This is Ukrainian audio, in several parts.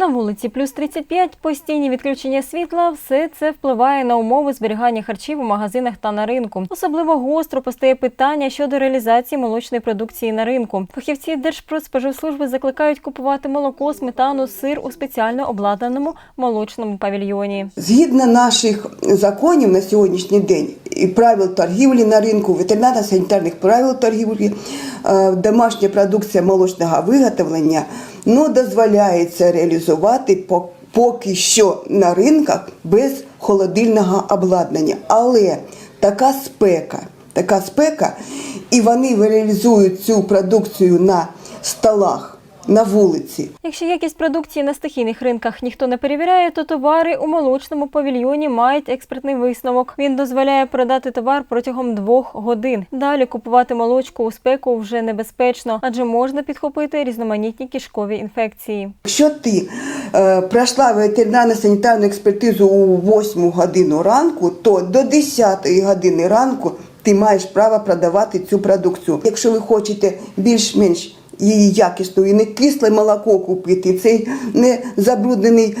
На вулиці плюс 35, постійні відключення світла. Все це впливає на умови зберігання харчів у магазинах та на ринку. Особливо гостро постає питання щодо реалізації молочної продукції на ринку. Фахівці Держпродспоживслужби закликають купувати молоко, сметану, сир у спеціально обладнаному молочному павільйоні. Згідно наших законів на сьогоднішній день і правил торгівлі на ринку, ветеринарно-санітарних правил торгівлі, е, домашня продукція молочного виготовлення ну, дозволяється реалізувати по- поки що на ринках без холодильного обладнання. Але така спека, така спека, і вони реалізують цю продукцію на столах, на вулиці. Якщо якість продукції на стихійних ринках ніхто не перевіряє, то товари у молочному павільйоні мають експертний висновок. Він дозволяє продати товар протягом двох годин. Далі купувати молочку у спеку вже небезпечно, адже можна підхопити різноманітні кишкові інфекції. Якщо ти е, пройшла ветеринарно-санітарну експертизу у 8 годину ранку, то до 10 години ранку ти маєш право продавати цю продукцію. Якщо ви хочете більш-менш її якісну і не кисле молоко купити, цей не забруднений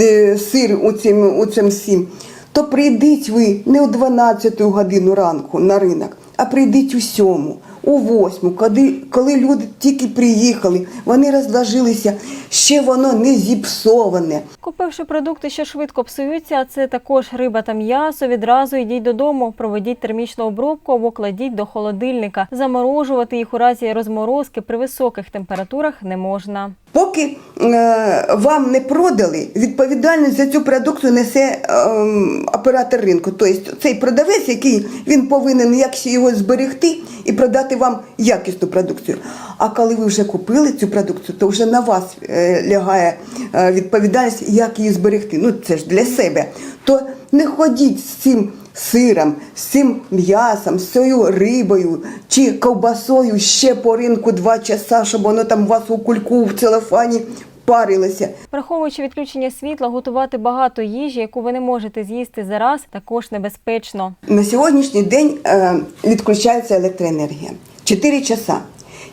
е, сир у цим, у цим всім, то прийдіть ви не о 12 годину ранку на ринок, а прийдіть у 7, у восьму, коли, коли люди тільки приїхали, вони розложилися, ще воно не зіпсоване. Купивши продукти, що швидко псуються, а це також риба та м'ясо, відразу йдіть додому, проведіть термічну обробку або кладіть до холодильника. Заморожувати їх у разі розморозки при високих температурах не можна. Поки е, вам не продали, відповідальність за цю продукцію несе ем, оператор ринку. Тобто цей продавець, який він повинен якось його зберегти і продати вам якісну продукцію. А коли ви вже купили цю продукцію, то вже на вас е, лягає е, відповідальність, як її зберегти. Ну це ж для себе. То не ходіть з цим сиром, з цим м'ясом, з цією рибою чи ковбасою ще по ринку два часа, щоб воно там у вас у кульку в целофані парилося. Враховуючи відключення світла, готувати багато їжі, яку ви не можете з'їсти зараз, також небезпечно. На сьогоднішній день е, відключається електроенергія. 4 часа.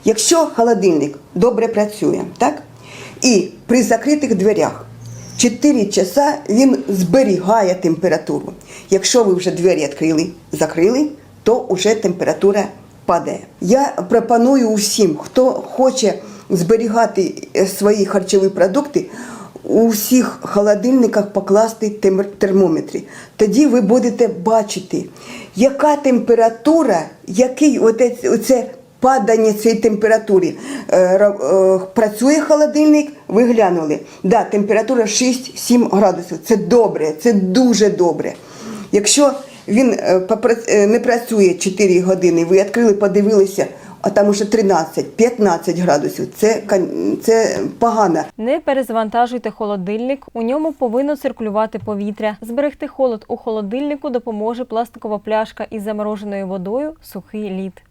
Якщо холодильник добре працює, так? І при закритих дверях 4 часа він зберігає температуру. Якщо ви вже двері відкрили, закрили, то вже температура падає. Я пропоную усім, хто хоче зберігати е, свої харчові продукти, у всіх холодильниках покласти термометри. Тоді ви будете бачити, яка температура, який оце падання цієї температури. Е, е, працює холодильник, ви глянули. Да, температура 6-7 градусів. Це добре, це дуже добре. Якщо він е, не працює 4 години, ви відкрили, подивилися, а там уже 13-15 градусів. Це, це погано. Не перезвантажуйте холодильник. У ньому повинно циркулювати повітря. Зберегти холод у холодильнику допоможе пластикова пляшка із замороженою водою, сухий лід.